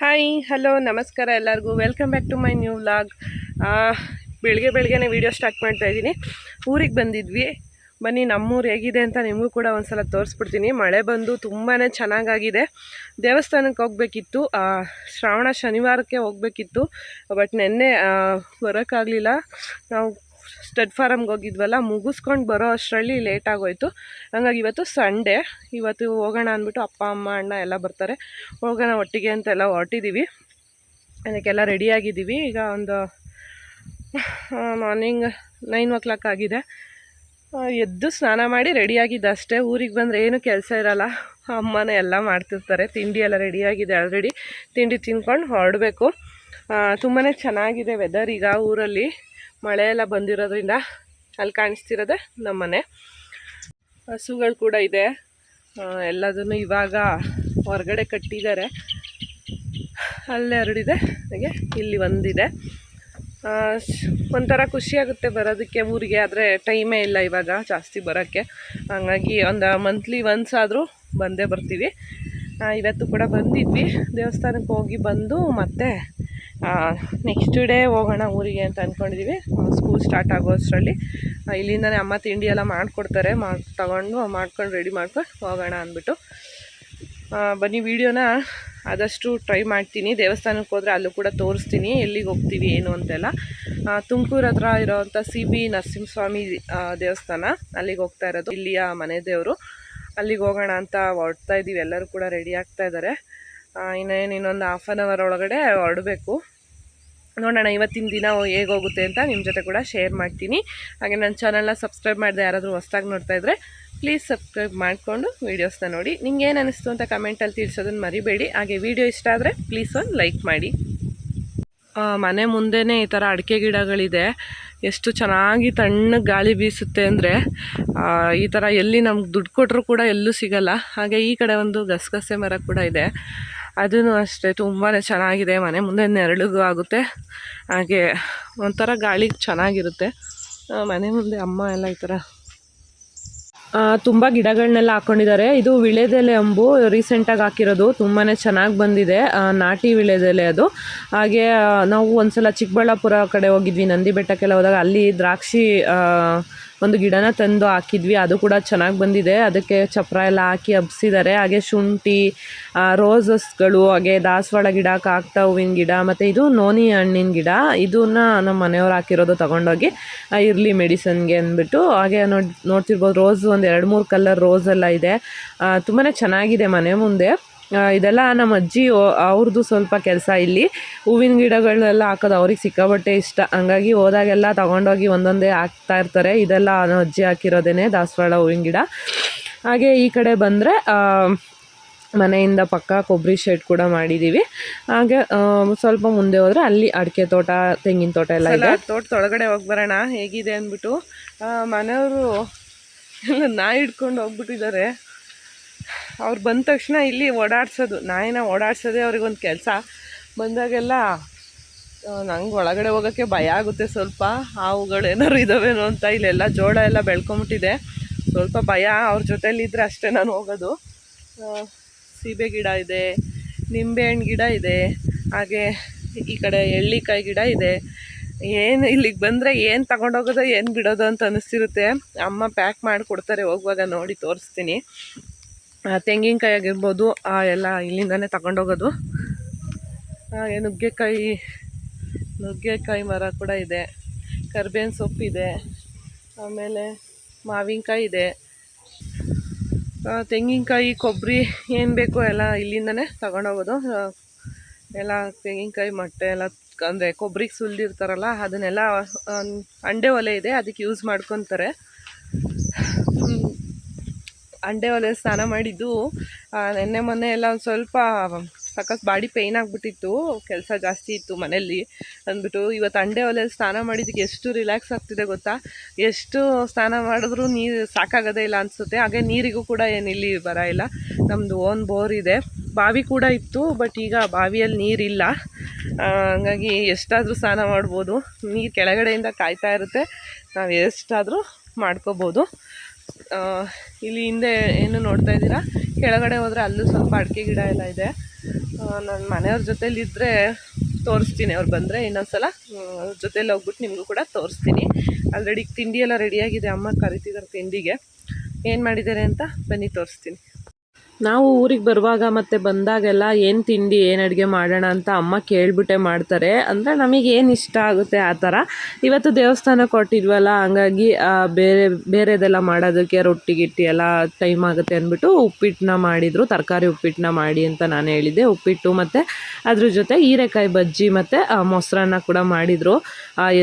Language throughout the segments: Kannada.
ಹಾಯ್ ಹಲೋ ನಮಸ್ಕಾರ ಎಲ್ಲರಿಗೂ. Welcome back to my new vlog ಬೆಳಗ್ಗೆ ಬೆಳಗ್ಗೆನೇ ವೀಡಿಯೋ ಸ್ಟಾರ್ಟ್ ಮಾಡ್ತಾ ಇದ್ದೀನಿ. ಊರಿಗೆ ಬಂದಿದ್ವಿ. ಬನ್ನಿ, ನಮ್ಮೂರು ಹೇಗಿದೆ ಅಂತ ನಿಮಗೂ ಕೂಡ ಒಂದ್ಸಲ ತೋರಿಸ್ಬಿಡ್ತೀನಿ. ಮಳೆ ಬಂದು ತುಂಬಾ ಚೆನ್ನಾಗಾಗಿದೆ. ದೇವಸ್ಥಾನಕ್ಕೆ ಹೋಗಬೇಕಿತ್ತು. ಶ್ರಾವಣ ಶನಿವಾರಕ್ಕೆ ಹೋಗಬೇಕಿತ್ತು. ಬಟ್ ನಿನ್ನೆ ಬರೋಕ್ಕಾಗಲಿಲ್ಲ ನಾವು ಸ್ಟಡ್ ಫಾರಮ್ಗೆ ಹೋಗಿದ್ವಲ್ಲ, ಮುಗಿಸ್ಕೊಂಡು ಬರೋ ಅಷ್ಟರಲ್ಲಿ ಲೇಟ್ ಆಗೋಯ್ತು. ಹಂಗಾಗಿ ಇವತ್ತು ಸಂಡೇ ಇವತ್ತು ಹೋಗೋಣ ಅಂದ್ಬಿಟ್ಟು ಅಪ್ಪ, ಅಮ್ಮ, ಅಣ್ಣ ಎಲ್ಲ ಬರ್ತಾರೆ. ಹೋಗೋಣ ಒಟ್ಟಿಗೆ ಅಂತೆಲ್ಲ ಹೊರಟಿದ್ದೀವಿ ಅದಕ್ಕೆಲ್ಲ ರೆಡಿಯಾಗಿದ್ದೀವಿ ಈಗ ಒಂದು ಮಾರ್ನಿಂಗ್ ನೈನ್ ಓ ಕ್ಲಾಕ್ ಆಗಿದೆ. ಎದ್ದು ಸ್ನಾನ ಮಾಡಿ ರೆಡಿಯಾಗಿದ್ದು ಅಷ್ಟೇ. ಊರಿಗೆ ಬಂದರೆ ಏನು ಕೆಲಸ ಇರಲ್ಲ. ಅಮ್ಮನೇ ಎಲ್ಲ ಮಾಡ್ತಿರ್ತಾರೆ. ತಿಂಡಿ ಎಲ್ಲ ರೆಡಿಯಾಗಿದೆ ಆಲ್ರೆಡಿ ತಿಂಡಿ ತಿನ್ಕೊಂಡು ಹೊರಡಬೇಕು. ತುಂಬಾ ಚೆನ್ನಾಗಿದೆ ವೆದರ್ ಈಗ ಊರಲ್ಲಿ. ಮಳೆ ಎಲ್ಲ ಬಂದಿರೋದ್ರಿಂದ ಅಲ್ಲಿ ಕಾಣಿಸ್ತಿರೋದೆ ನಮ್ಮನೆ ಹಸುಗಳು ಕೂಡ ಇದೆ. ಎಲ್ಲದನ್ನು ಇವಾಗ ಹೊರಗಡೆ ಕಟ್ಟಿದ್ದಾರೆ. ಅಲ್ಲೇ ಹರಡಿದೆ ಹಾಗೆ ಇಲ್ಲಿ ಒಂದಿದೆ. ಒಂಥರ ಖುಷಿಯಾಗುತ್ತೆ ಬರೋದಕ್ಕೆ ಊರಿಗೆ, ಆದರೆ ಟೈಮೇ ಇಲ್ಲ ಇವಾಗ ಜಾಸ್ತಿ ಬರೋಕ್ಕೆ. ಹಂಗಾಗಿ ಒಂದು ಮಂತ್ಲಿ ಒನ್ಸ್ ಆದರೂ ಬಂದೇ ಬರ್ತೀವಿ. ಇವತ್ತು ಕೂಡ ಬಂದಿದ್ವಿ. ದೇವಸ್ಥಾನಕ್ಕೆ ಹೋಗಿ ಬಂದು ಮತ್ತೆ ನೆಕ್ಸ್ಟ್ ಡೇ ಹೋಗೋಣ ಊರಿಗೆ ಅಂತ ಅಂದ್ಕೊಂಡಿದ್ದೀವಿ ಸ್ಕೂಲ್ ಸ್ಟಾರ್ಟ್ ಆಗೋ ಅಷ್ಟರಲ್ಲಿ. ಇಲ್ಲಿಂದನೇ ಅಮ್ಮ ತಿಂಡಿ ಎಲ್ಲ ಮಾಡಿಕೊಡ್ತಾರೆ. ಮಾಡಿ, ತಗೊಂಡು ಮಾಡ್ಕೊಂಡು ರೆಡಿ ಮಾಡ್ಕೊಂಡು ಹೋಗೋಣ ಅಂದ್ಬಿಟ್ಟು. ಬನ್ನಿ ವಿಡಿಯೋನ ಆದಷ್ಟು ಟ್ರೈ ಮಾಡ್ತೀನಿ. ದೇವಸ್ಥಾನಕ್ಕೆ ಹೋದರೆ ಅಲ್ಲೂ ಕೂಡ ತೋರಿಸ್ತೀನಿ. ಎಲ್ಲಿಗೆ ಹೋಗ್ತೀವಿ, ಏನು ಅಂತೆಲ್ಲ. ತುಮಕೂರು ಹತ್ರ ಇರೋವಂಥ ಸಿ ಬಿ ನರಸಿಂಹಸ್ವಾಮಿ ದೇವಸ್ಥಾನ. ಅಲ್ಲಿಗೆ ಹೋಗ್ತಾ ಇರೋದು ಇಲ್ಲಿಯ ಮನೆ ದೇವರು. ಅಲ್ಲಿಗೆ ಹೋಗೋಣ ಅಂತ ಹೊರಡ್ತಾ ಇದ್ದೀವಿ ಎಲ್ಲರೂ ಕೂಡ ರೆಡಿ ಆಗ್ತಾ ಇದ್ದಾರೆ ಇನ್ನೇನು ಇನ್ನೊಂದು ಹಾಫ್ ಆನ್ ಅವರ್ ಒಳಗಡೆ ಹೊರಡಬೇಕು ನೋಡೋಣ, ಇವತ್ತಿನ ದಿನ ಹೇಗೆ ಹೋಗುತ್ತೆ ಅಂತ ನಿಮ್ಮ ಜೊತೆ ಕೂಡ ಶೇರ್ ಮಾಡ್ತೀನಿ. ಹಾಗೆ ನನ್ನ ಚಾನಲ್ನ ಸಬ್ಸ್ಕ್ರೈಬ್ ಮಾಡಿದೆ ಯಾರಾದರೂ ಹೊಸ್ದಾಗಿ ನೋಡ್ತಾಯಿದ್ರೆ ಪ್ಲೀಸ್ ಸಬ್ಸ್ಕ್ರೈಬ್ ಮಾಡಿಕೊಂಡು ವೀಡಿಯೋಸ್ನ ನೋಡಿ. ನಿಮ್ಗೆ ಏನು ಅನಿಸ್ತು ಅಂತ ಕಮೆಂಟಲ್ಲಿ ತಿಳಿಸೋದನ್ನು ಮರಿಬೇಡಿ. ಹಾಗೆ ವಿಡಿಯೋ ಇಷ್ಟ ಆದರೆ ಪ್ಲೀಸ್ ಒಂದು ಲೈಕ್ ಮಾಡಿ. ಮನೆ ಮುಂದೆನೇ ಈ ಥರ ಅಡಿಕೆ ಗಿಡಗಳಿದೆ. ಎಷ್ಟು ಚೆನ್ನಾಗಿ ತಣ್ಣಗೆ ಗಾಳಿ ಬೀಸುತ್ತೆ ಅಂದರೆ ಈ ಥರ ಎಲ್ಲಿ ನಮ್ಗೆ ದುಡ್ಡು ಕೊಟ್ಟರು ಕೂಡ ಎಲ್ಲೂ ಸಿಗಲ್ಲ. ಹಾಗೆ ಈ ಕಡೆ ಒಂದು ಗಸಗಸೆ ಮರ ಕೂಡ ಇದೆ. ಅದೂ ಅಷ್ಟೇ ತುಂಬಾ ಚೆನ್ನಾಗಿದೆ. ಮನೆ ಮುಂದೆ ನೆರಳಿಗೂ ಆಗುತ್ತೆ. ಹಾಗೆ ಒಂಥರ ಗಾಳಿ ಚೆನ್ನಾಗಿರುತ್ತೆ. ಮನೆ ಮುಂದೆ ಅಮ್ಮ ಎಲ್ಲ ಈ ಥರ ತುಂಬ ಗಿಡಗಳನ್ನೆಲ್ಲ ಹಾಕ್ಕೊಂಡಿದ್ದಾರೆ ಇದು ವಿಳೆದೆಲೆ ಅಂಬು ರೀಸೆಂಟಾಗಿ ಹಾಕಿರೋದು. ತುಂಬಾ ಚೆನ್ನಾಗಿ ಬಂದಿದೆ. ನಾಟಿ ವಿಳೆದೆಲೆ ಅದು. ಹಾಗೆ ನಾವು ನಾವು ಒಂದ್ಸಲ ಚಿಕ್ಕಬಳ್ಳಾಪುರ ಕಡೆ ಹೋಗಿದ್ವಿ. ನಂದಿ ಬೆಟ್ಟಕ್ಕೆಲ್ಲ ಹೋದಾಗ ಅಲ್ಲಿ ದ್ರಾಕ್ಷಿ ಒಂದು ಗಿಡನ ತಂದು ಹಾಕಿದ್ವಿ. ಅದು ಕೂಡ ಚೆನ್ನಾಗಿ ಬಂದಿದೆ. ಅದಕ್ಕೆ ಚಪ್ರ ಎಲ್ಲ ಹಾಕಿ ಹಬ್ಸಿದ್ದಾರೆ. ಹಾಗೆ ಶುಂಠಿ ರೋಸಸ್ಗಳು ಹಾಗೆ ದಾಸವಾಳ ಗಿಡ ಕಾಕ್ಟ ಹೂವಿನ ಗಿಡ, ಮತ್ತು ಇದು ನೋನಿ ಹಣ್ಣಿನ ಗಿಡ. ಇದನ್ನ ನಮ್ಮ ಮನೆಯವ್ರು ಹಾಕಿರೋದು ತೊಗೊಂಡೋಗಿ ಇರಲಿ ಮೆಡಿಸನ್ಗೆ ಅಂದ್ಬಿಟ್ಟು. ಹಾಗೆ ನೋಡಿ ನೋಡ್ತಿರ್ಬೋದು ರೋಸ್ ಒಂದು ಎರಡು ಮೂರು ಕಲರ್ ರೋಸ್ ಎಲ್ಲ ಇದೆ. ತುಂಬಾ ಚೆನ್ನಾಗಿದೆ ಮನೆ ಮುಂದೆ. ಇದೆಲ್ಲ ನಮ್ಮ ಅಜ್ಜಿ ಅವ್ರದ್ದು ಸ್ವಲ್ಪ ಕೆಲಸ ಇಲ್ಲಿ. ಹೂವಿನ ಗಿಡಗಳೆಲ್ಲ ಹಾಕೋದು ಅವ್ರಿಗೆ ಸಿಕ್ಕಾಬಟ್ಟೆ ಇಷ್ಟ. ಹಂಗಾಗಿ ಹೋದಾಗೆಲ್ಲ ತಗೊಂಡೋಗಿ ಒಂದೊಂದೇ ಹಾಕ್ತಾ ಇರ್ತಾರೆ. ಇದೆಲ್ಲ ನಮ್ಮ ಅಜ್ಜಿ ಹಾಕಿರೋದೇನೆ ದಾಸವಾಳ ಹೂವಿನ ಗಿಡ. ಹಾಗೆ ಈ ಕಡೆ ಬಂದರೆ ಮನೆಯಿಂದ ಪಕ್ಕ ಕೊಬ್ಬರಿ ಶೆಡ್ ಕೂಡ ಮಾಡಿದ್ದೀವಿ ಹಾಗೆ ಸ್ವಲ್ಪ ಮುಂದೆ ಹೋದರೆ ಅಲ್ಲಿ ಅಡಿಕೆ ತೋಟ, ತೆಂಗಿನ ತೋಟ ಎಲ್ಲ ಇದೆ. ತೋಟದೊಳಗಡೆ ಹೋಗಿ ಬರೋಣ. ಹೇಗಿದೆ ಅಂದ್ಬಿಟ್ಟು ಮನೆಯವರು ನಾ ಹಿಡ್ಕೊಂಡು ಹೋಗ್ಬಿಟ್ಟಿದ್ದಾರೆ. ಅವ್ರು ಬಂದ ತಕ್ಷಣ ಇಲ್ಲಿ ಓಡಾಡ್ಸೋದು. ನಾಯಿನ ಓಡಾಡ್ಸೋದೇ ಅವ್ರಿಗೊಂದು ಕೆಲಸ. ಬಂದಾಗೆಲ್ಲ ನಂಗೆ ಒಳಗಡೆ ಹೋಗೋಕ್ಕೆ ಭಯ ಆಗುತ್ತೆ ಸ್ವಲ್ಪ. ಹಾವುಗಳು ಏನಾದ್ರು ಇದ್ದಾವೇನೋ ಅಂತ ಇಲ್ಲೆಲ್ಲ ಜೋಳ ಎಲ್ಲ ಬೆಳ್ಕೊಂಬಿಟ್ಟಿದೆ. ಸ್ವಲ್ಪ ಭಯ ಅವ್ರ ಜೊತೆಲಿದ್ದರೆ ಅಷ್ಟೇ ನಾನು ಹೋಗೋದು. ಸೀಬೆ ಗಿಡ ಇದೆ ನಿಂಬೆಹಣ್ಣು ಗಿಡ ಇದೆ, ಹಾಗೆ ಈ ಕಡೆ ಎಳ್ಳಿಕಾಯಿ ಗಿಡ ಇದೆ. ಏನು ಇಲ್ಲಿಗೆ ಬಂದರೆ ಏನು ತಗೊಂಡೋಗೋದು, ಏನು ಬಿಡೋದು ಅಂತ ಅನ್ನಿಸ್ತಿರುತ್ತೆ ಅಮ್ಮ ಪ್ಯಾಕ್ ಮಾಡಿ ಕೊಡ್ತಾರೆ ಹೋಗುವಾಗ ನೋಡಿ ತೋರಿಸ್ತೀನಿ. ತೆಂಗಿನಕಾಯಿ ಆಗಿರ್ಬೋದು ಎಲ್ಲ ಇಲ್ಲಿಂದನೇ ತಗೊಂಡೋಗೋದು ಹಾಗೆ ನುಗ್ಗೆಕಾಯಿ ನುಗ್ಗೆಕಾಯಿ ಮರ ಕೂಡ ಇದೆ. ಕರ್ಬೇವಿನ ಸೊಪ್ಪಿದೆ ಆಮೇಲೆ ಮಾವಿನಕಾಯಿ ಇದೆ. ತೆಂಗಿನಕಾಯಿ, ಕೊಬ್ಬರಿ ಏನು ಬೇಕೋ ಎಲ್ಲ ಇಲ್ಲಿಂದನೇ ತಗೊಂಡೋಗೋದು ಎಲ್ಲ ತೆಂಗಿನಕಾಯಿ, ಮೊಟ್ಟೆ ಎಲ್ಲ ಅಂದರೆ ಕೊಬ್ಬರಿಗೆ ಸುಲ್ದಿರ್ತಾರಲ್ಲ, ಅದನ್ನೆಲ್ಲ ಅಂಡೆ ಒಲೆ ಇದೆ, ಅದಕ್ಕೆ ಯೂಸ್ ಮಾಡ್ಕೊತಾರೆ. ಅಂಡೆ ಒಲೆ ಸ್ನಾನ ಮಾಡಿದ್ದು ನಿನ್ನೆ ಮೊನ್ನೆ ಎಲ್ಲ ಒಂದು ಸ್ವಲ್ಪ, ಸಖತ್ ಬಾಡಿ ಪೇಯ್ನ್ ಆಗಿಬಿಟ್ಟಿತ್ತು, ಕೆಲಸ ಜಾಸ್ತಿ ಇತ್ತು ಮನೆಯಲ್ಲಿ ಅಂದ್ಬಿಟ್ಟು, ಇವತ್ತು ಅಂಡೆ ಒಲೆಯಲ್ಲಿ ಸ್ನಾನ ಮಾಡಿದ್ದಕ್ಕೆ ಎಷ್ಟು ರಿಲ್ಯಾಕ್ಸ್ ಆಗ್ತಿದೆ ಗೊತ್ತಾ? ಎಷ್ಟು ಸ್ನಾನ ಮಾಡಿದ್ರೂ ನೀರು ಸಾಕಾಗೋದೇ ಇಲ್ಲ ಅನಿಸುತ್ತೆ, ಹಾಗೆ ನೀರಿಗೂ ಕೂಡ ಏನು ಇಲ್ಲಿ ಬರ ಇಲ್ಲ ನಮ್ಮದು ಓನ್ ಬೋರ್ ಇದೆ. ಬಾವಿ ಕೂಡ ಇತ್ತು, ಬಟ್ ಈಗ ಬಾವಿಯಲ್ಲಿ ನೀರಿಲ್ಲ ಹಂಗಾಗಿ ಎಷ್ಟಾದರೂ ಸ್ನಾನ ಮಾಡ್ಬೋದು, ನೀರು ಕೆಳಗಡೆಯಿಂದ ಕಾಯ್ತಾ ಇರುತ್ತೆ, ನಾವು ಎಷ್ಟಾದರೂ ಮಾಡ್ಕೋಬೋದು. ಇಲ್ಲಿ ಹಿಂದೆ ಏನು ನೋಡ್ತಾ ಇದ್ದೀರಾ? ಕೆಳಗಡೆ ಹೋದರೆ ಅಲ್ಲೂ ಸ್ವಲ್ಪ ಅಡಿಕೆ ಗಿಡ ಎಲ್ಲ ಇದೆ. ನನ್ನ ಮನೆಯವ್ರ ಜೊತೇಲಿ ಇದ್ದರೆ ತೋರಿಸ್ತೀನಿ. ಅವ್ರು ಬಂದರೆ ಇನ್ನೊಂದ್ಸಲ ಸಲ ಅವ್ರ ಜೊತೇಲಿ ಹೋಗ್ಬಿಟ್ಟು ನಿಮಗೂ ಕೂಡ ತೋರಿಸ್ತೀನಿ. ಆಲ್ರೆಡಿ ತಿಂಡಿ ಎಲ್ಲ ರೆಡಿಯಾಗಿದೆ ಅಮ್ಮ ಕರಿತಿದ್ದಾರೆ ತಿಂಡಿಗೆ. ಏನು ಮಾಡಿದ್ದಾರೆ ಅಂತ? ಬನ್ನಿ ತೋರಿಸ್ತೀನಿ. ನಾವು ಊರಿಗೆ ಬರುವಾಗ ಮತ್ತೆ ಬಂದಾಗೆಲ್ಲ ಏನು ತಿಂಡಿ, ಏನು ಅಡುಗೆ ಮಾಡೋಣ ಅಂತ ಅಮ್ಮ ಕೇಳಿಬಿಟ್ಟೆ ಮಾಡ್ತಾರೆ. ಅಂದರೆ ನಮಗೆ ಏನು ಇಷ್ಟ ಆಗುತ್ತೆ ಆ ಥರ. ಇವತ್ತು ದೇವಸ್ಥಾನ ಕೊಟ್ಟಿದ್ವಲ್ಲ, ಹಂಗಾಗಿ ಬೇರೆ, ಬೇರೆದೆಲ್ಲ ಮಾಡೋದಕ್ಕೆ ರೊಟ್ಟಿ, ಗಿಟ್ಟಿ ಎಲ್ಲ ಟೈಮ್ ಆಗುತ್ತೆ ಅಂದ್ಬಿಟ್ಟು ಉಪ್ಪಿಟ್ಟನ್ನ ಮಾಡಿದರು. ತರಕಾರಿ ಉಪ್ಪಿಟ್ಟನ್ನ ಮಾಡಿ ಅಂತ ನಾನು ಹೇಳಿದ್ದೆ. ಉಪ್ಪಿಟ್ಟು ಮತ್ತು ಅದ್ರ ಜೊತೆ ಹೀರೆಕಾಯಿ ಬಜ್ಜಿ ಮತ್ತು ಮೊಸರನ್ನ ಕೂಡ ಮಾಡಿದರು.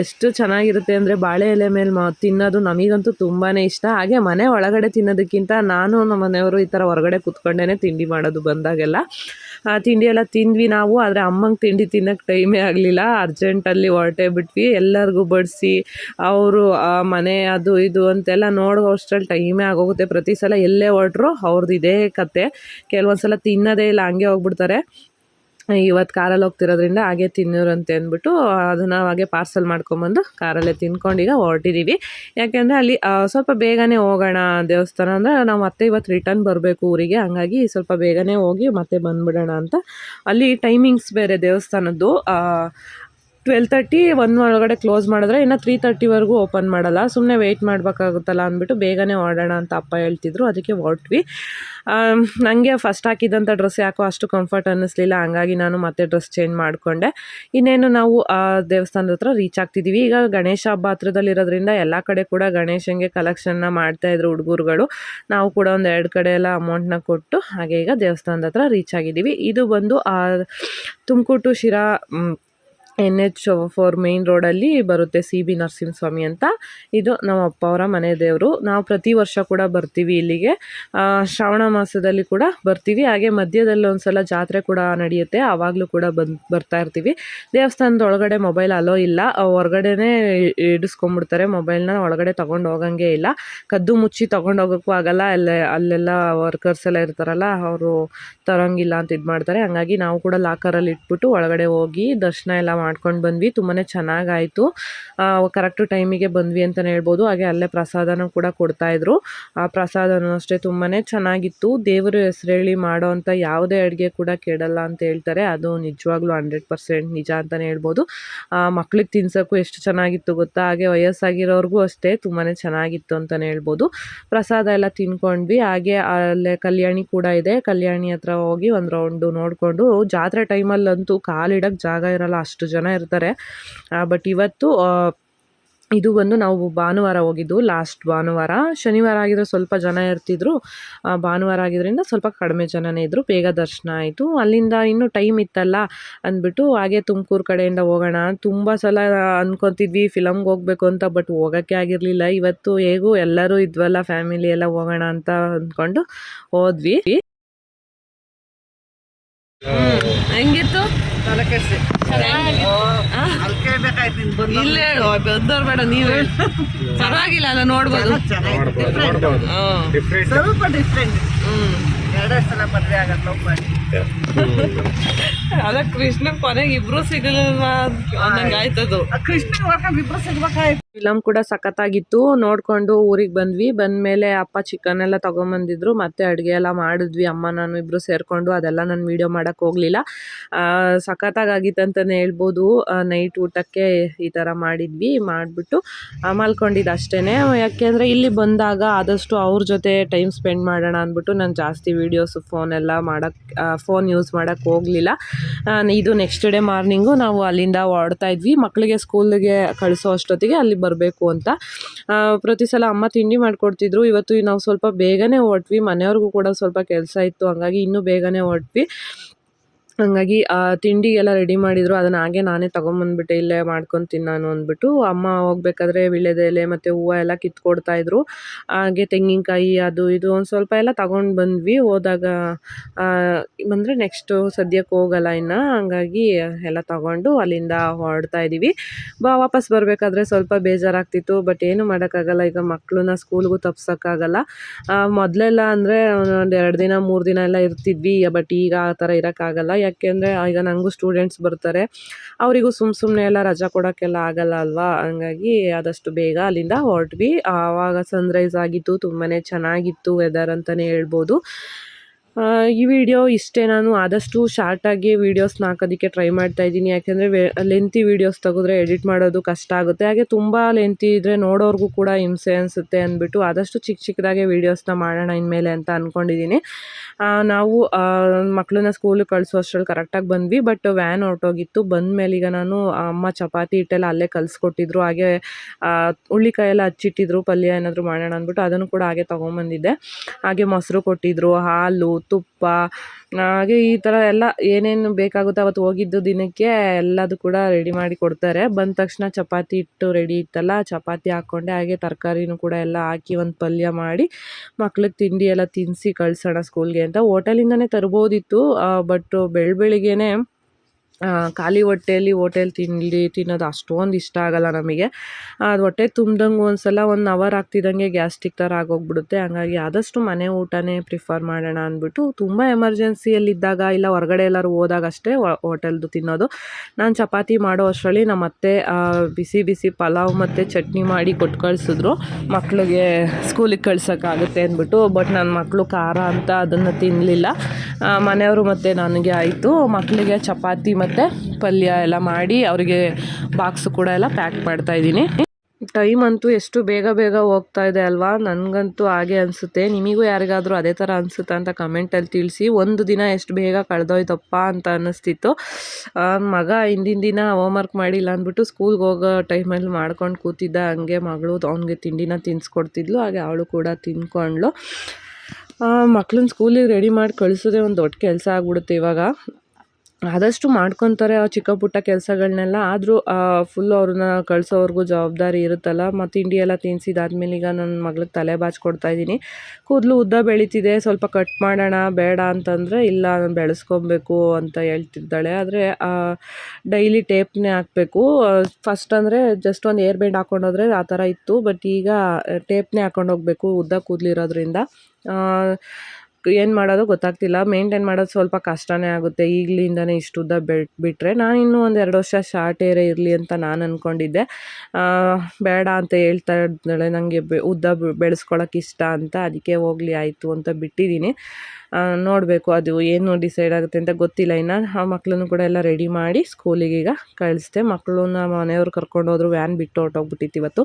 ಎಷ್ಟು ಚೆನ್ನಾಗಿರುತ್ತೆ ಅಂದರೆ ಬಾಳೆ ಎಲೆ ಮೇಲೆ ತಿನ್ನೋದು ನಮಗಂತೂ ತುಂಬಾ ಇಷ್ಟ. ಹಾಗೆ ಮನೆ ಒಳಗಡೆ ತಿನ್ನೋದಕ್ಕಿಂತ ನಾನು ನಮ್ಮ ಮನೆಯವರು ಈ ಥರ ಹೊರಗಡೆ ಕುತ್ಕೊಂಡೇ ತಿಂಡಿ ಮಾಡೋದು ಬಂದಾಗೆಲ್ಲ. ತಿಂಡಿ ಎಲ್ಲ ತಿಂದ್ವಿ ನಾವು, ಆದರೆ ಅಮ್ಮಂಗೆ ತಿಂಡಿ ತಿನ್ನೋಕ್ಕೆ ಟೈಮೇ ಆಗಲಿಲ್ಲ. ಅರ್ಜೆಂಟಲ್ಲಿ ಹೊರಟೇ ಬಿಟ್ವಿ. ಎಲ್ಲರಿಗೂ ಬಡಿಸಿ, ಅವರು ಮನೆ ಅದು ಇದು ಅಂತೆಲ್ಲ ನೋಡೋ ಅಷ್ಟರಲ್ಲಿ ಟೈಮೇ ಆಗೋಗುತ್ತೆ. ಪ್ರತಿ ಸಲ ಎಲ್ಲೇ ಹೊರಟ್ರು ಅವ್ರದ್ದು ಇದೇ ಕತೆ. ಕೆಲವೊಂದು ಸಲ ತಿನ್ನೋದೇ ಇಲ್ಲ, ಹಂಗೆ ಹೋಗ್ಬಿಡ್ತಾರೆ. ಇವತ್ತು ಕಾರಲ್ಲಿ ಹೋಗ್ತಿರೋದ್ರಿಂದ ಹಾಗೆ ತಿನ್ನೋರಂತೆ ಅಂದ್ಬಿಟ್ಟು ಅದನ್ನು ಹಾಗೆ ಪಾರ್ಸಲ್ ಮಾಡ್ಕೊಂಬಂದು ಕಾರಲ್ಲೇ ತಿನ್ಕೊಂಡು ಈಗ ಹೊರಟಿದ್ದೀವಿ ಯಾಕೆಂದರೆ ಅಲ್ಲಿ ಸ್ವಲ್ಪ ಬೇಗನೆ ಹೋಗೋಣ ದೇವಸ್ಥಾನ ಅಂದರೆ ನಾವು ಮತ್ತೆ ಇವತ್ತು ರಿಟರ್ನ್ ಬರಬೇಕು ಊರಿಗೆ, ಹಂಗಾಗಿ ಸ್ವಲ್ಪ ಬೇಗನೆ ಹೋಗಿ ಮತ್ತೆ ಬಂದುಬಿಡೋಣ ಅಂತ. ಅಲ್ಲಿ ಟೈಮಿಂಗ್ಸ್ ಬೇರೆ ದೇವಸ್ಥಾನದ್ದು ಟ್ವೆಲ್ ತರ್ಟಿ ಒನ್ ಒಳಗಡೆ ಕ್ಲೋಸ್ ಮಾಡಿದ್ರೆ ಇನ್ನು ತ್ರೀ ತರ್ಟಿವರೆಗೂ ಓಪನ್ ಮಾಡಲ್ಲ. ಸುಮ್ಮನೆ ವೆಯ್ಟ್ ಮಾಡಬೇಕಾಗುತ್ತಲ್ಲ ಅಂದ್ಬಿಟ್ಟು ಬೇಗನೆ ಹೊರಡೋಣ ಅಂತ ಅಪ್ಪ ಹೇಳ್ತಿದ್ರು. ಅದಕ್ಕೆ ಹೊರಟ್ವಿ. ನನಗೆ ಫಸ್ಟ್ ಹಾಕಿದಂಥ ಡ್ರೆಸ್ ಯಾಕೋ ಅಷ್ಟು ಕಂಫರ್ಟ್ ಅನ್ನಿಸ್ಲಿಲ್ಲ. ಹಂಗಾಗಿ ನಾನು ಮತ್ತೆ ಡ್ರೆಸ್ ಚೇಂಜ್ ಮಾಡಿಕೊಂಡೆ. ಇನ್ನೇನು ನಾವು, ಆ, ದೇವಸ್ಥಾನದ ಹತ್ರ ರೀಚ್ ಆಗ್ತಿದ್ದೀವಿ ಈಗ ಗಣೇಶ ಹಬ್ಬ ಹತ್ರದಲ್ಲಿರೋದ್ರಿಂದ ಎಲ್ಲ ಕಡೆ ಕೂಡ ಗಣೇಶನಿಗೆ ಕಲೆಕ್ಷನ್ನ ಮಾಡ್ತಾಯಿದ್ರು ಹುಡುಗರುಗಳು. ನಾವು ಕೂಡ ಒಂದು ಎರಡು ಕಡೆ ಎಲ್ಲ ಅಮೌಂಟ್ನ ಕೊಟ್ಟು ಹಾಗೆ ಈಗ ದೇವಸ್ಥಾನದ ಹತ್ರ ರೀಚ್ ಆಗಿದ್ದೀವಿ ಇದು ಬಂದು, ಆ, Tumakuru Sira N H four main ರೋಡಲ್ಲಿ ಬರುತ್ತೆ ಸಿ ಬಿ ನರಸಿಂಹಸ್ವಾಮಿ ಅಂತ. ಇದು ನಮ್ಮ ಅಪ್ಪ ಅವರ ಮನೆ ದೇವರು. ನಾವು ಪ್ರತಿ ವರ್ಷ ಕೂಡ ಬರ್ತೀವಿ ಇಲ್ಲಿಗೆ. ಶ್ರಾವಣ ಮಾಸದಲ್ಲಿ ಕೂಡ ಬರ್ತೀವಿ. ಹಾಗೆ ಮಧ್ಯದಲ್ಲಿ ಒಂದ್ಸಲ ಜಾತ್ರೆ ಕೂಡ ನಡೆಯುತ್ತೆ. ಆವಾಗಲೂ ಕೂಡ ಬಂದು, ಬರ್ತಾ ಇರ್ತೀವಿ. ದೇವಸ್ಥಾನದ ಒಳಗಡೆ ಮೊಬೈಲ್ ಅಲೋ ಇಲ್ಲ. ಹೊರ್ಗಡೆನೇ ಇಡಿಸ್ಕೊಂಡ್ಬಿಡ್ತಾರೆ. ಮೊಬೈಲ್ನ ಒಳಗಡೆ ತೊಗೊಂಡು ಹೋಗಂಗೆ ಇಲ್ಲ. ಕದ್ದು ಮುಚ್ಚಿ ತೊಗೊಂಡು ಹೋಗೋಕ್ಕೂ ಆಗಲ್ಲ. ಅಲ್ಲೇ, ಅಲ್ಲೆಲ್ಲ ವರ್ಕರ್ಸ್ ಎಲ್ಲ ಇರ್ತಾರಲ್ಲ, ಅವರು ತರೋಂಗಿಲ್ಲ ಅಂತ ಇದು ಮಾಡ್ತಾರೆ ಹಂಗಾಗಿ ನಾವು ಕೂಡ ಲಾಕರಲ್ಲಿ ಇಟ್ಬಿಟ್ಟು ಒಳಗಡೆ ಹೋಗಿ ದರ್ಶನ ಎಲ್ಲ ಮಾಡ್ಕೊಂಡು ಬಂದ್ವಿ ತುಂಬಾ ಚೆನ್ನಾಗಾಯಿತು. ಕರೆಕ್ಟ್ ಟೈಮಿಗೆ ಬಂದ್ವಿ ಅಂತಲೇ ಹೇಳ್ಬೋದು. ಹಾಗೆ ಅಲ್ಲೇ ಪ್ರಸಾದನೂ ಕೂಡ ಕೊಡ್ತಾಯಿದ್ರು ಆ ಪ್ರಸಾದನೂ ಅಷ್ಟೇ ತುಂಬಾ ಚೆನ್ನಾಗಿತ್ತು. ದೇವರು ಹೆಸರೇಳಿ ಮಾಡೋ ಅಂಥ ಯಾವುದೇ ಅಡುಗೆ ಕೂಡ ಕೆಡಲ್ಲ ಅಂತ ಹೇಳ್ತಾರೆ. ಅದು ನಿಜವಾಗ್ಲೂ ಹಂಡ್ರೆಡ್ ಪರ್ಸೆಂಟ್ ನಿಜ ಅಂತಲೇ ಹೇಳ್ಬೋದು. ಮಕ್ಳಿಗೆ ತಿನ್ಸೋಕ್ಕೂ ಎಷ್ಟು ಚೆನ್ನಾಗಿತ್ತು ಗೊತ್ತಾ? ಹಾಗೆ ವಯಸ್ಸಾಗಿರೋರ್ಗೂ ಅಷ್ಟೇ ತುಂಬಾ ಚೆನ್ನಾಗಿತ್ತು ಅಂತಲೇ ಹೇಳ್ಬೋದು. ಪ್ರಸಾದ ಎಲ್ಲ ತಿನ್ಕೊಂಡ್ವಿ. ಹಾಗೆ ಅಲ್ಲೇ ಕಲ್ಯಾಣಿ ಕೂಡ ಇದೆ. ಕಲ್ಯಾಣಿ ಹತ್ರ ಹೋಗಿ ಒಂದು ರೌಂಡು ನೋಡಿಕೊಂಡು ಜಾತ್ರೆ ಟೈಮಲ್ಲಂತೂ ಕಾಲಿಡಕ್ಕೆ ಜಾಗ ಇರಲ್ಲ, ಅಷ್ಟು ಜನ ಇರ್ತಾರೆ. ಬಟ್ ಇವತ್ತು ಇದು ಬಂದು ನಾವು ಭಾನುವಾರ ಹೋಗಿದ್ದು ಲಾಸ್ಟ್ ಭಾನುವಾರ. ಶನಿವಾರ ಆಗಿದ್ರೆ ಸ್ವಲ್ಪ ಜನ ಇರ್ತಿದ್ರು. ಭಾನುವಾರ ಆಗಿದ್ರಿಂದ ಸ್ವಲ್ಪ ಕಡಿಮೆ ಜನನೇ ಇದ್ದರು ಬೇಗ ದರ್ಶನ ಆಯಿತು. ಅಲ್ಲಿಂದ ಇನ್ನೂ ಟೈಮ್ ಇತ್ತಲ್ಲ ಅಂದ್ಬಿಟ್ಟು, ಹಾಗೆ ತುಮಕೂರು ಕಡೆಯಿಂದ ಹೋಗೋಣ ತುಂಬ ಸಲ ಅಂದ್ಕೊತಿದ್ವಿ ಫಿಲಮ್ಗೆ ಹೋಗ್ಬೇಕು ಅಂತ ಬಟ್ ಹೋಗೋಕ್ಕೆ ಆಗಿರಲಿಲ್ಲ. ಇವತ್ತು ಹೇಗೂ ಎಲ್ಲರೂ ಇದ್ವಲ್ಲ ಫ್ಯಾಮಿಲಿ ಎಲ್ಲ ಹೋಗೋಣ ಅಂತ ಅಂದ್ಕೊಂಡು ಹೋದ್ವಿ. ಹೆಂಗಿತ್ತು? ತಲೆ ಇಲ್ಲ ಹೇಳು ಬೆದ್ದವ್ರು ಬೇಡ ನೀವು ಹೇಳಿ. ಪರವಾಗಿಲ್ಲ ಅಲ್ಲ ನೋಡ್ಬೋದು. ಸ್ವಲ್ಪ ಡಿಫ್ರೆಂಟ್ ಹ್ಮ್. ಎರಡೇ ಸಲ ಮದುವೆ ಅದ ಕೃಷ್ಣ ಕೊನೆಗೆ ಇಬ್ರು ಸಿಗಲಿಲ್ಲ ಅನ್ನಂಗೆ ಆಯ್ತದು. ಆ ಕೃಷ್ಣ ಮಾಡ್ಕೊಂಡು ಇಬ್ರು ಸಿಗ್ಬೇಕಾಯ್ತು. ಫಿಲಮ್ ಕೂಡ ಸಖತ್ತಾಗಿತ್ತು. ನೋಡ್ಕೊಂಡು ಊರಿಗೆ ಬಂದ್ವಿ. ಬಂದಮೇಲೆ ಅಪ್ಪ ಚಿಕನ್ ಎಲ್ಲ ತೊಗೊಂಬಂದಿದ್ರು. ಮತ್ತೆ ಅಡುಗೆ ಎಲ್ಲ ಮಾಡಿದ್ವಿ. ಅಮ್ಮ, ನಾನು ಇಬ್ಬರು ಸೇರಿಕೊಂಡು ಅದೆಲ್ಲ ನಾನು ವೀಡಿಯೋ ಮಾಡೋಕ್ಕೆ ಹೋಗಲಿಲ್ಲ. ಸಖತ್ತಾಗಿತ್ತು ಅಂತಲೇ ಹೇಳ್ಬೋದು. ನೈಟ್ ಊಟಕ್ಕೆ ಈ ಥರ ಮಾಡಿದ್ವಿ, ಮಾಡಿಬಿಟ್ಟು ಮಲ್ಕೊಂಡಿದ್ದು ಅಷ್ಟೇ ಯಾಕೆಂದರೆ ಇಲ್ಲಿ ಬಂದಾಗ ಆದಷ್ಟು ಅವ್ರ ಜೊತೆ ಟೈಮ್ ಸ್ಪೆಂಡ್ ಮಾಡೋಣ ಅಂದ್ಬಿಟ್ಟು ನಾನು ಜಾಸ್ತಿ ವೀಡಿಯೋಸು ಫೋನೆಲ್ಲ ಮಾಡೋಕ್ಕೆ ಫೋನ್ ಯೂಸ್ ಮಾಡೋಕ್ಕೆ ಹೋಗಲಿಲ್ಲ. ಇದು ನೆಕ್ಸ್ಟ್ ಡೇ ಮಾರ್ನಿಂಗು ನಾವು ಅಲ್ಲಿಂದ ಓಡ್ತಾ ಇದ್ವಿ. ಮಕ್ಕಳಿಗೆ ಸ್ಕೂಲಿಗೆ ಕಳಿಸೋ ಅಷ್ಟೊತ್ತಿಗೆ ಅಲ್ಲಿ ಬರಬೇಕು ಅಂತ. ಪ್ರತಿ ಸಲ ಅಮ್ಮ ತಿಂಡಿ ಮಾಡಿಕೊಡ್ತಿದ್ರು. ಇವತ್ತು ನಾವು ಸ್ವಲ್ಪ ಬೇಗನೆ ಹೊರಟ್ವಿ ಮನೆಯವ್ರಿಗೂ ಕೂಡ ಸ್ವಲ್ಪ ಕೆಲಸ ಇತ್ತು. ಹಂಗಾಗಿ ಇನ್ನೂ ಬೇಗನೆ ಹೊರಟ್ವಿ ಹಂಗಾಗಿ ಆ ತಿಂಡಿಗೆಲ್ಲ ರೆಡಿ ಮಾಡಿದ್ರು. ಅದನ್ನ ಹಾಗೆ ನಾನೇ ತೊಗೊಂಬಂದ್ಬಿಟ್ಟೆ, ಇಲ್ಲೇ ಮಾಡ್ಕೊಂಡು ತಿನ್ನಾನು ಅಂದ್ಬಿಟ್ಟು. ಅಮ್ಮ ಹೋಗ್ಬೇಕಾದ್ರೆ ವೀಳ್ಯದೆಲೆ ಮತ್ತು ಹೂವು ಎಲ್ಲ ಕಿತ್ಕೊಡ್ತಾ ಇದ್ರು. ಹಾಗೆ ತೆಂಗಿನಕಾಯಿ, ಅದು ಇದು ಒಂದು ಸ್ವಲ್ಪ ಎಲ್ಲ ತಗೊಂಡು ಬಂದ್ವಿ. ಹೋದಾಗ ಬಂದರೆ ನೆಕ್ಸ್ಟು ಸದ್ಯಕ್ಕೆ ಹೋಗಲ್ಲ ಇನ್ನು. ಹಂಗಾಗಿ ಎಲ್ಲ ತಗೊಂಡು ಅಲ್ಲಿಂದ ಹೊರಡ್ತಾ ಇದ್ದೀವಿ ಬಾ, ವಾಪಸ್ ಬರಬೇಕಾದ್ರೆ ಸ್ವಲ್ಪ ಬೇಜಾರಾಗ್ತಿತ್ತು. ಬಟ್ ಏನು ಮಾಡೋಕ್ಕಾಗಲ್ಲ. ಈಗ ಮಕ್ಕಳನ್ನ ಸ್ಕೂಲ್ಗೂ ತಪ್ಸೋಕ್ಕಾಗಲ್ಲ. ಮೊದಲೆಲ್ಲ ಅಂದರೆ ಒಂದು ಎರಡು ದಿನ, ಮೂರು ದಿನ ಎಲ್ಲ ಇರ್ತಿದ್ವಿ. ಬಟ್ ಈಗ ಆ ಥರ ಇರೋಕ್ಕಾಗಲ್ಲ. ಯಾಕೆಂದರೆ ಈಗ ನನಗೂ ಸ್ಟೂಡೆಂಟ್ಸ್ ಬರ್ತಾರೆ. ಅವರಿಗೂ ಸುಮ್ಮ ಸುಮ್ಮನೆ ಎಲ್ಲ ರಜಾ ಕೊಡೋಕ್ಕೆಲ್ಲ ಆಗಲ್ಲ ಅಲ್ವಾ? ಹಂಗಾಗಿ ಆದಷ್ಟು ಬೇಗ ಅಲ್ಲಿಂದ ಹೊರಟ್ವಿ. ಆವಾಗ ಸನ್ರೈಸ್ ಆಗಿತ್ತು ತುಂಬಾ ಚೆನ್ನಾಗಿತ್ತು ವೆದರ್ ಅಂತಲೇ ಹೇಳ್ಬೋದು. ಈ ವಿಡಿಯೋ ಇಷ್ಟೇ ನಾನು ಆದಷ್ಟು ಶಾರ್ಟಾಗಿ ವೀಡಿಯೋಸ್ನ ಹಾಕೋದಕ್ಕೆ ಟ್ರೈ ಮಾಡ್ತಾ ಇದ್ದೀನಿ. ಯಾಕೆಂದರೆ ಲೆಂತಿ ವೀಡಿಯೋಸ್ ತೆಗೆದ್ರೆ ಎಡಿಟ್ ಮಾಡೋದು ಕಷ್ಟ ಆಗುತ್ತೆ. ಹಾಗೆ ತುಂಬ ಲೆಂತಿ ಇದ್ದರೆ ನೋಡೋರ್ಗೂ ಕೂಡ ಹಿಂಸೆ ಅನಿಸುತ್ತೆ ಅಂದ್ಬಿಟ್ಟು ಆದಷ್ಟು ಚಿಕ್ಕ ಚಿಕ್ಕದಾಗೆ ವೀಡಿಯೋಸ್ನ ಮಾಡೋಣ ಇನ್ಮೇಲೆ ಅಂತ ಅಂದ್ಕೊಂಡಿದ್ದೀನಿ ನಾವು ಮಕ್ಕಳನ್ನ ಸ್ಕೂಲಿಗೆ ಕಳಿಸೋ ಅಷ್ಟ್ರಲ್ಲಿ ಕರೆಕ್ಟಾಗಿ ಬಂದ್ವಿ. ಬಟ್ ವ್ಯಾನ್ ಹೊರಟೋಗಿತ್ತು. ಬಂದಮೇಲೆ ಈಗ ನಾನು ಅಮ್ಮ ಚಪಾತಿ ಹಿಟ್ಟೆಲ್ಲ ಅಲ್ಲೇ ಕಲಿಸ್ಕೊಟ್ಟಿದ್ರು. ಹಾಗೆ ಆ, ಹುಳ್ಳಿಕಾಯಿ ಎಲ್ಲ ಹಚ್ಚಿಟ್ಟಿದ್ರು. ಪಲ್ಯ ಏನಾದರೂ ಮಾಡೋಣ ಅಂದ್ಬಿಟ್ಟು ಅದನ್ನು ಕೂಡ ಹಾಗೆ ತೊಗೊಂಬಂದಿದ್ದೆ. ಹಾಗೆ ಮೊಸರು ಕೊಟ್ಟಿದ್ರು ಹಾಲು ತುಪ್ಪ, ಹಾಗೆ ಈ ಥರ ಎಲ್ಲ ಏನೇನು ಬೇಕಾಗುತ್ತೋ ಅವತ್ತು ಹೋಗಿದ್ದು ದಿನಕ್ಕೆ ಎಲ್ಲದು ಕೂಡ ರೆಡಿ ಮಾಡಿ ಕೊಡ್ತಾರೆ. ಬಂದ ತಕ್ಷಣ ಚಪಾತಿ ಇಟ್ಟು ರೆಡಿ ಇತ್ತಲ್ಲ, ಚಪಾತಿ ಹಾಕ್ಕೊಂಡೆ ಹಾಗೆ ತರಕಾರಿನೂ ಕೂಡ ಎಲ್ಲ ಹಾಕಿ ಒಂದು ಪಲ್ಯ ಮಾಡಿ ಮಕ್ಳಿಗೆ ತಿಂಡಿ ಎಲ್ಲ ತಿನ್ನಿಸಿ ಕಳ್ಸೋಣ ಸ್ಕೂಲ್ಗೆ ಅಂತ. ಹೋಟೆಲಿಂದನೇ ತರ್ಬೋದಿತ್ತು ಬಟ್ ಬೆಳ ಖಾಲಿ ಹೊಟ್ಟೆಯಲ್ಲಿ ಹೋಟೆಲ್ ತಿಂಡಿ ತಿನ್ನೋದು ಅಷ್ಟೊಂದು ಇಷ್ಟ ಆಗಲ್ಲ ನಮಗೆ. ಅದು ಹೊಟ್ಟೆ ತುಂಬ್ದಂಗೆ ಒಂದು ಸಲ ಒನ್ ಅವರ್ ಆಗ್ತಿದ್ದಂಗೆ ಗ್ಯಾಸ್ಟಿಕ್ ಥರ ಆಗೋಗ್ಬಿಡುತ್ತೆ. ಹಂಗಾಗಿ ಆದಷ್ಟು ಮನೆ ಊಟನೇ ಪ್ರಿಫರ್ ಮಾಡೋಣ ಅಂದ್ಬಿಟ್ಟು ತುಂಬ ಎಮರ್ಜೆನ್ಸಿಯಲ್ಲಿದ್ದಾಗ ಇಲ್ಲ ಹೊರಗಡೆ ಎಲ್ಲರೂ ಹೋದಾಗ ಅಷ್ಟೇ ಹೋಟೆಲ್ದು ತಿನ್ನೋದು. ನಾನು ಚಪಾತಿ ಮಾಡೋ ಅಷ್ಟರಲ್ಲಿ ನಮ್ಮ ಅತ್ತೆ ಬಿಸಿ ಬಿಸಿ ಪಲಾವ್ ಮತ್ತು ಚಟ್ನಿ ಮಾಡಿ ಕೊಟ್ಟು ಕಳಿಸಿದ್ರು. ಮಕ್ಳಿಗೆ ಸ್ಕೂಲಿಗೆ ಕಳ್ಸೋಕ್ಕಾಗುತ್ತೆ ಅಂದ್ಬಿಟ್ಟು ಬಟ್ ನನ್ನ ಮಕ್ಕಳು ಖಾರ ಅಂತ ಅದನ್ನು ತಿನ್ನಲಿಲ್ಲ ಮನೆಯವರು ಮತ್ತು ನನಗೆ ಆಯಿತು. ಮಕ್ಕಳಿಗೆ ಚಪಾತಿ ಮತ್ತು ಪಲ್ಯ ಎಲ್ಲ ಮಾಡಿ ಅವರಿಗೆ ಬಾಕ್ಸ್ ಕೂಡ ಎಲ್ಲ ಪ್ಯಾಕ್ ಮಾಡ್ತಾಯಿದ್ದೀನಿ ಟೈಮ್ ಅಂತೂ ಎಷ್ಟು ಬೇಗ ಬೇಗ ಹೋಗ್ತಾ ಇದೆ ಅಲ್ವಾ? ನನಗಂತೂ ಹಾಗೆ ಅನಿಸುತ್ತೆ. ನಿಮಗೂ ಯಾರಿಗಾದರೂ ಅದೇ ಥರ ಅನಿಸುತ್ತಾ ಅಂತ ಕಮೆಂಟಲ್ಲಿ ತಿಳಿಸಿ. ಒಂದು ದಿನ ಎಷ್ಟು ಬೇಗ ಕಳೆದೋಯ್ತಪ್ಪ ಅಂತ ಅನ್ನಿಸ್ತಿತ್ತು. ಮಗ ಹಿಂದಿನ ದಿನ ಹೋಮ್ವರ್ಕ್ ಮಾಡಿಲ್ಲ ಅಂದ್ಬಿಟ್ಟು ಸ್ಕೂಲ್ಗೆ ಹೋಗೋ ಟೈಮಲ್ಲಿ ಮಾಡ್ಕೊಂಡು ಕೂತಿದ್ದ. ಹಂಗೆ ಮಗಳು ಅವನಿಗೆ ತಿಂಡಿನ ತಿನ್ನಿಸ್ಕೊಡ್ತಿದ್ಲು ಹಾಗೆ ಅವಳು ಕೂಡ ತಿನ್ಕೊಂಡ್ಳು. ಮಕ್ಳನ್ನ ಸ್ಕೂಲಿಗೆ ರೆಡಿ ಮಾಡಿ ಕಳಿಸೋದೇ ಒಂದು ದೊಡ್ಡ ಕೆಲಸ ಆಗ್ಬಿಡುತ್ತೆ ಇವಾಗ. ಆದಷ್ಟು ಮಾಡ್ಕೊತಾರೆ ಆ ಚಿಕ್ಕ ಪುಟ್ಟ ಕೆಲಸಗಳನ್ನೆಲ್ಲ ಆದರೂ ಫುಲ್ ಅವ್ರನ್ನ ಕಳ್ಸೋವರೆಗೂ ಜವಾಬ್ದಾರಿ ಇರುತ್ತಲ್ಲ. ಮತ್ತು ತಿಂಡಿ ಎಲ್ಲ ತಿನ್ನಿಸಿದಾದ್ಮೇಲೆ ಈಗ ನನ್ನ ಮಗ್ಳಿಗೆ ತಲೆ ಬಾಚ್ಕೊಡ್ತಾ ಇದ್ದೀನಿ. ಕೂದಲು ಉದ್ದ ಬೆಳೀತಿದೆ. ಸ್ವಲ್ಪ ಕಟ್ ಮಾಡೋಣ, ಬೇಡ ಅಂತಂದರೆ, ಇಲ್ಲ, ನಾನು ಬೆಳೆಸ್ಕೊಬೇಕು ಅಂತ ಹೇಳ್ತಿದ್ದಾಳೆ ಆದರೆ ಡೈಲಿ ಟೇಪ್ನೇ ಹಾಕಬೇಕು. ಫಸ್ಟ್ ಅಂದರೆ ಜಸ್ಟ್ ಒಂದು ಏರ್ ಬ್ಯಾಂಡ್ ಹಾಕೊಂಡೋದ್ರೆ ಆ ಥರ ಇತ್ತು. ಬಟ್ ಈಗ ಟೇಪ್ನೇ ಹಾಕೊಂಡು ಹೋಗಬೇಕು ಉದ್ದ ಕೂದಲಿರೋದ್ರಿಂದ ಏನು ಮಾಡೋದು ಗೊತ್ತಾಗ್ತಿಲ್ಲ ಮೇಂಟೈನ್ ಮಾಡೋದು ಸ್ವಲ್ಪ ಕಷ್ಟನೇ ಆಗುತ್ತೆ. ಈಗಲಿಂದನೇ ಇಷ್ಟು ಉದ್ದ ಬಿಟ್ಟರೆ ನಾನು ಇನ್ನೂ ಒಂದು ಎರಡು ವರ್ಷ ಶಾರ್ಟ್ ಏರೇ ಇರಲಿ ಅಂತ ನಾನು ಅಂದ್ಕೊಂಡಿದ್ದೆ ಬೇಡ ಅಂತ ಹೇಳ್ತಾ ಇದ್ದಾಳೆ ನನಗೆ ಉದ್ದ ಬೆಳೆಸ್ಕೊಳಕ್ಕೆ ಇಷ್ಟ ಅಂತ, ಅದಕ್ಕೆ ಹೋಗಲಿ, ಆಯಿತು ಅಂತ ಬಿಟ್ಟಿದ್ದೀನಿ. ನೋಡಬೇಕು ಅದು ಏನು ಡಿಸೈಡ್ ಆಗುತ್ತೆ ಅಂತ ಗೊತ್ತಿಲ್ಲ. ಇನ್ನು ಆ ಮಕ್ಕಳನ್ನು ಕೂಡ ಎಲ್ಲ ರೆಡಿ ಮಾಡಿ ಸ್ಕೂಲಿಗೆ ಈಗ ಕಳಿಸ್ದೆ ಮಕ್ಕಳನ್ನ ಮನೆಯವ್ರು ಕರ್ಕೊಂಡು ಹೋದ್ರು ವ್ಯಾನ್ ಬಿಟ್ಟು ಹೊರ್ಟೋಗ್ಬಿಟ್ಟಿತ್ತು ಇವತ್ತು.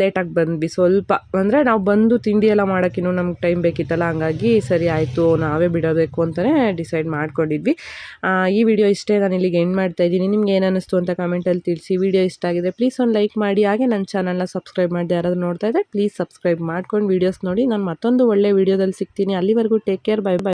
ಲೇಟಾಗಿ ಬಂದ್ವಿ ಸ್ವಲ್ಪ. ಅಂದರೆ ನಾವು ಬಂದು ತಿಂಡಿ ಎಲ್ಲ ಮಾಡೋಕ್ಕಿನ್ನೂ ನಮ್ಗೆ ಟೈಮ್ ಬೇಕಿತ್ತಲ್ಲ, ಹಂಗಾಗಿ ಸರಿ ಆಯಿತು, ನಾವೇ ಬಿಡಬೇಕು ಅಂತಲೇ ಡಿಸೈಡ್ ಮಾಡ್ಕೊಂಡಿದ್ವಿ. ಈ ವಿಡಿಯೋ ಇಷ್ಟೇ ನಾನು ಇಲ್ಲಿಗೆ ಎಂಡ್ ಮಾಡ್ತಾ ಇದ್ದೀನಿ. ನಿಮ್ಗೆ ಏನು ಅನ್ನಿಸ್ತು ಅಂತ ಕಮೆಂಟಲ್ಲಿ ತಿಳಿಸಿ. ವಿಡಿಯೋ ಇಷ್ಟ ಆಗಿದೆ ಪ್ಲೀಸ್ ಒಂದು ಲೈಕ್ ಮಾಡಿ. ಹಾಗೆ ನನ್ನ ಚಾನಲ್ನ ಸಬ್ಸ್ಕ್ರೈಬ್ ಮಾಡಿದೆ ಯಾರಾದರೂ ನೋಡ್ತಾ ಇದ್ದರೆ ಪ್ಲೀಸ್ ಸಬ್ಸ್ಕ್ರೈಬ್ ಮಾಡ್ಕೊಂಡು ವೀಡಿಯೋಸ್ ನೋಡಿ. ನಾನು ಮತ್ತೊಂದು ಒಳ್ಳೆ ವೀಡಿಯೋದಲ್ಲಿ ಸಿಗ್ತೀನಿ. ಅಲ್ಲಿವರೆಗೂ ಟೇಕ್ ಕೇರ್ ಬೈ ಬೈ